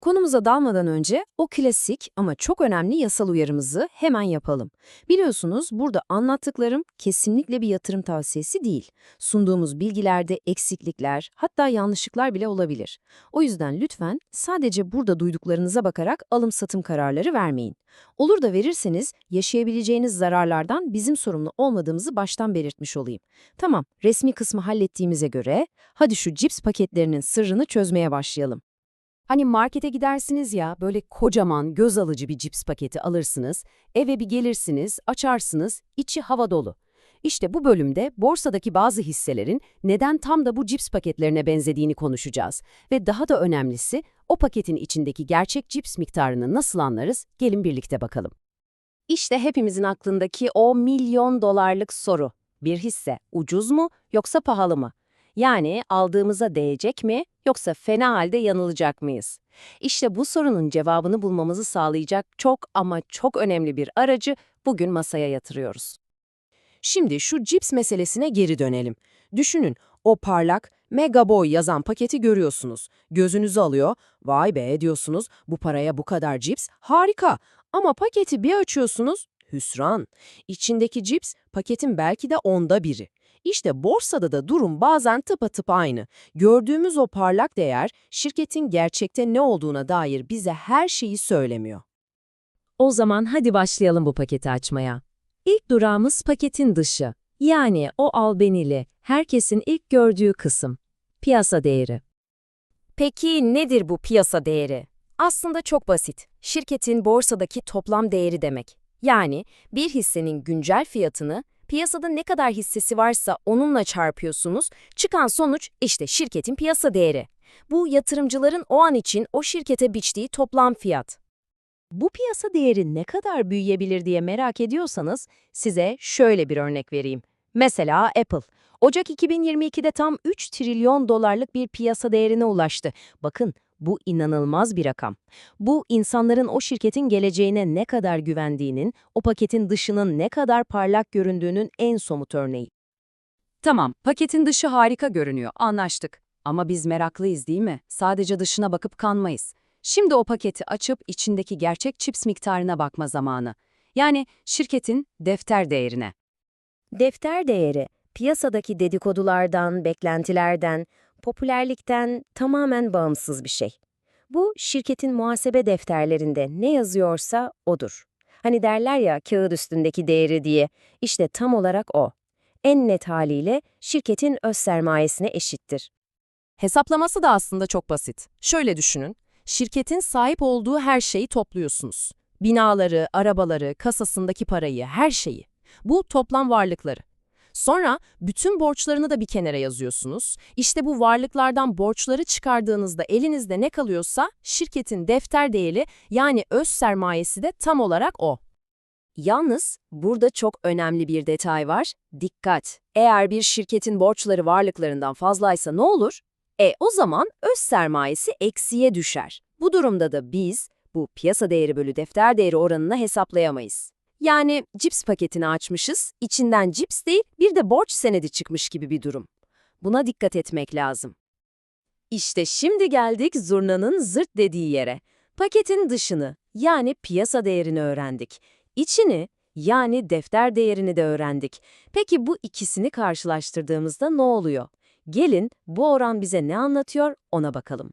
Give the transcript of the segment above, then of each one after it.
Konumuza dalmadan önce o klasik ama çok önemli yasal uyarımızı hemen yapalım. Biliyorsunuz burada anlattıklarım kesinlikle bir yatırım tavsiyesi değil. Sunduğumuz bilgilerde eksiklikler, hatta yanlışlıklar bile olabilir. O yüzden lütfen sadece burada duyduklarınıza bakarak alım-satım kararları vermeyin. Olur da verirseniz yaşayabileceğiniz zararlardan bizim sorumlu olmadığımızı baştan belirtmiş olayım. Tamam, resmi kısmı hallettiğimize göre hadi şu cips paketlerinin sırrını çözmeye başlayalım. Hani markete gidersiniz ya, böyle kocaman, göz alıcı bir cips paketi alırsınız, eve bir gelirsiniz, açarsınız, içi hava dolu. İşte bu bölümde borsadaki bazı hisselerin neden tam da bu cips paketlerine benzediğini konuşacağız. Ve daha da önemlisi, o paketin içindeki gerçek cips miktarını nasıl anlarız? Gelin birlikte bakalım. İşte hepimizin aklındaki o milyon dolarlık soru. Bir hisse ucuz mu yoksa pahalı mı? Yani aldığımıza değecek mi yoksa fena halde yanılacak mıyız? İşte bu sorunun cevabını bulmamızı sağlayacak çok ama çok önemli bir aracı bugün masaya yatırıyoruz. Şimdi şu cips meselesine geri dönelim. Düşünün, o parlak, mega boy yazan paketi görüyorsunuz. Gözünüzü alıyor, vay be diyorsunuz, bu paraya bu kadar cips, harika. Ama paketi bir açıyorsunuz, hüsran. İçindeki cips, paketin belki de onda biri. İşte borsada da durum bazen tıpatıp aynı. Gördüğümüz o parlak değer, şirketin gerçekte ne olduğuna dair bize her şeyi söylemiyor. O zaman hadi başlayalım bu paketi açmaya. İlk durağımız paketin dışı. Yani o albenili, herkesin ilk gördüğü kısım. Piyasa değeri. Peki nedir bu piyasa değeri? Aslında çok basit. Şirketin borsadaki toplam değeri demek. Yani bir hissenin güncel fiyatını piyasada ne kadar hissesi varsa onunla çarpıyorsunuz, çıkan sonuç işte şirketin piyasa değeri. Bu yatırımcıların o an için o şirkete biçtiği toplam fiyat. Bu piyasa değeri ne kadar büyüyebilir diye merak ediyorsanız size şöyle bir örnek vereyim. Mesela Apple. Ocak 2022'de tam 3 trilyon dolarlık bir piyasa değerine ulaştı. Bakın bu inanılmaz bir rakam. Bu insanların o şirketin geleceğine ne kadar güvendiğinin, o paketin dışının ne kadar parlak göründüğünün en somut örneği. Tamam, paketin dışı harika görünüyor, anlaştık. Ama biz meraklıyız değil mi? Sadece dışına bakıp kanmayız. Şimdi o paketi açıp içindeki gerçek chips miktarına bakma zamanı. Yani şirketin defter değerine. Defter değeri, piyasadaki dedikodulardan, beklentilerden, popülerlikten tamamen bağımsız bir şey. Bu, şirketin muhasebe defterlerinde ne yazıyorsa odur. Hani derler ya kağıt üstündeki değeri diye, işte tam olarak o. En net haliyle şirketin öz sermayesine eşittir. Hesaplaması da aslında çok basit. Şöyle düşünün, şirketin sahip olduğu her şeyi topluyorsunuz. Binaları, arabaları, kasasındaki parayı, her şeyi. Bu toplam varlıkları. Sonra bütün borçlarını da bir kenara yazıyorsunuz. İşte bu varlıklardan borçları çıkardığınızda elinizde ne kalıyorsa şirketin defter değeri yani öz sermayesi de tam olarak o. Yalnız burada çok önemli bir detay var. Dikkat! Eğer bir şirketin borçları varlıklarından fazlaysa ne olur? E o zaman öz sermayesi eksiye düşer. Bu durumda da biz bu piyasa değeri bölü defter değeri oranını hesaplayamayız. Yani cips paketini açmışız, içinden cips değil bir de borç senedi çıkmış gibi bir durum. Buna dikkat etmek lazım. İşte şimdi geldik zurnanın zırt dediği yere. Paketin dışını yani piyasa değerini öğrendik. İçini yani defter değerini de öğrendik. Peki bu ikisini karşılaştırdığımızda ne oluyor? Gelin bu oran bize ne anlatıyor ona bakalım.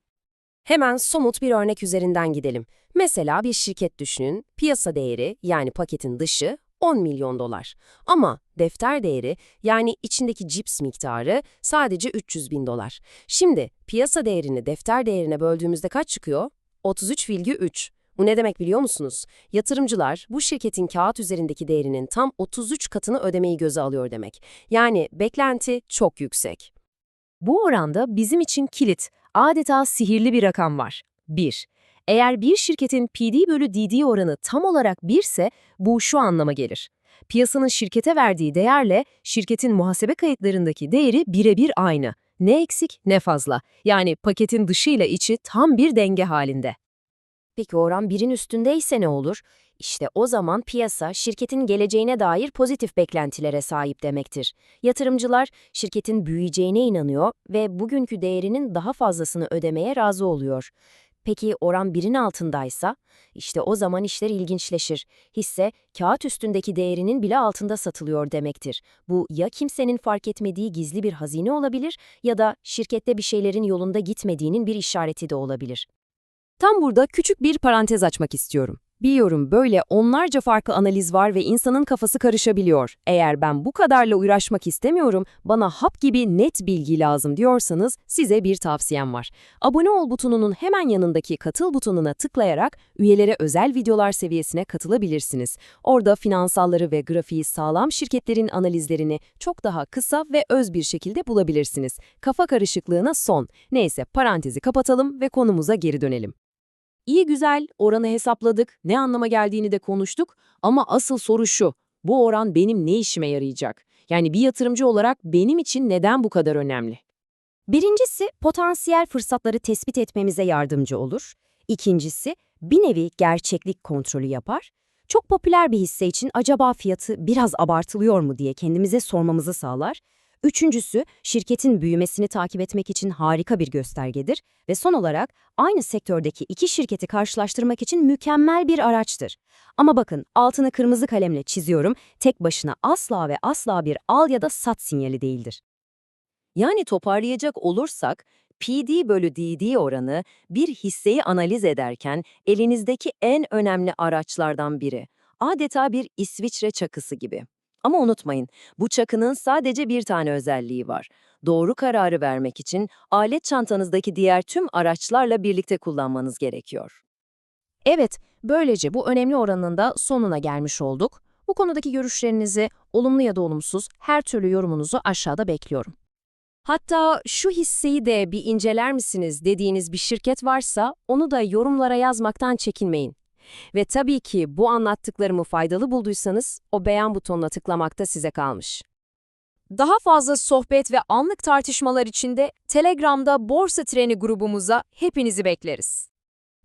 Hemen somut bir örnek üzerinden gidelim. Mesela bir şirket düşünün, piyasa değeri yani paketin dışı 10 milyon dolar. Ama defter değeri yani içindeki cips miktarı sadece 300 bin dolar. Şimdi piyasa değerini defter değerine böldüğümüzde kaç çıkıyor? 33,3. Bu ne demek biliyor musunuz? Yatırımcılar bu şirketin kağıt üzerindeki değerinin tam 33 katını ödemeyi göze alıyor demek. Yani beklenti çok yüksek. Bu oranda bizim için kilit, adeta sihirli bir rakam var. 1. Eğer bir şirketin PD bölü DD oranı tam olarak 1 ise bu şu anlama gelir. Piyasanın şirkete verdiği değerle şirketin muhasebe kayıtlarındaki değeri birebir aynı. Ne eksik ne fazla. Yani paketin dışı ile içi tam bir denge halinde. Peki oran birin üstündeyse ne olur? İşte o zaman piyasa şirketin geleceğine dair pozitif beklentilere sahip demektir. Yatırımcılar şirketin büyüyeceğine inanıyor ve bugünkü değerinin daha fazlasını ödemeye razı oluyor. Peki oran birin altındaysa? İşte o zaman işler ilginçleşir. Hisse, kağıt üstündeki değerinin bile altında satılıyor demektir. Bu ya kimsenin fark etmediği gizli bir hazine olabilir ya da şirkette bir şeylerin yolunda gitmediğinin bir işareti de olabilir. Tam burada küçük bir parantez açmak istiyorum. Biliyorum böyle onlarca farklı analiz var ve insanın kafası karışabiliyor. Eğer ben bu kadarla uğraşmak istemiyorum, bana hap gibi net bilgi lazım diyorsanız size bir tavsiyem var. Abone ol butonunun hemen yanındaki katıl butonuna tıklayarak üyelere özel videolar seviyesine katılabilirsiniz. Orada finansalları ve grafiği sağlam şirketlerin analizlerini çok daha kısa ve öz bir şekilde bulabilirsiniz. Kafa karışıklığına son. Neyse parantezi kapatalım ve konumuza geri dönelim. İyi güzel, oranı hesapladık, ne anlama geldiğini de konuştuk ama asıl soru şu, bu oran benim ne işime yarayacak? Yani bir yatırımcı olarak benim için neden bu kadar önemli? Birincisi, potansiyel fırsatları tespit etmemize yardımcı olur. İkincisi, bir nevi gerçeklik kontrolü yapar. Çok popüler bir hisse için acaba fiyatı biraz abartılıyor mu diye kendimize sormamızı sağlar. Üçüncüsü, şirketin büyümesini takip etmek için harika bir göstergedir. Ve son olarak, aynı sektördeki iki şirketi karşılaştırmak için mükemmel bir araçtır. Ama bakın, altını kırmızı kalemle çiziyorum, tek başına asla ve asla bir al ya da sat sinyali değildir. Yani toparlayacak olursak, PD bölü DD oranı bir hisseyi analiz ederken elinizdeki en önemli araçlardan biri. Adeta bir İsviçre çakısı gibi. Ama unutmayın, bu çakının sadece bir tane özelliği var. Doğru kararı vermek için alet çantanızdaki diğer tüm araçlarla birlikte kullanmanız gerekiyor. Evet, böylece bu önemli oranın da sonuna gelmiş olduk. Bu konudaki görüşlerinizi, olumlu ya da olumsuz, her türlü yorumunuzu aşağıda bekliyorum. Hatta şu hisseyi de bir inceler misiniz dediğiniz bir şirket varsa onu da yorumlara yazmaktan çekinmeyin. Ve tabii ki bu anlattıklarımı faydalı bulduysanız o beğen butonuna tıklamak da size kalmış. Daha fazla sohbet ve anlık tartışmalar için de Telegram'da Borsa Treni grubumuza hepinizi bekleriz.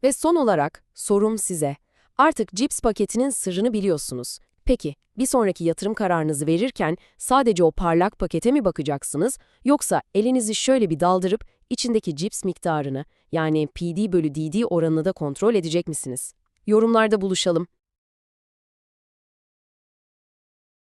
Ve son olarak sorum size. Artık CIPS paketinin sırrını biliyorsunuz. Peki, bir sonraki yatırım kararınızı verirken sadece o parlak pakete mi bakacaksınız yoksa elinizi şöyle bir daldırıp içindeki CIPS miktarını yani PD bölü DD oranını da kontrol edecek misiniz? Yorumlarda buluşalım.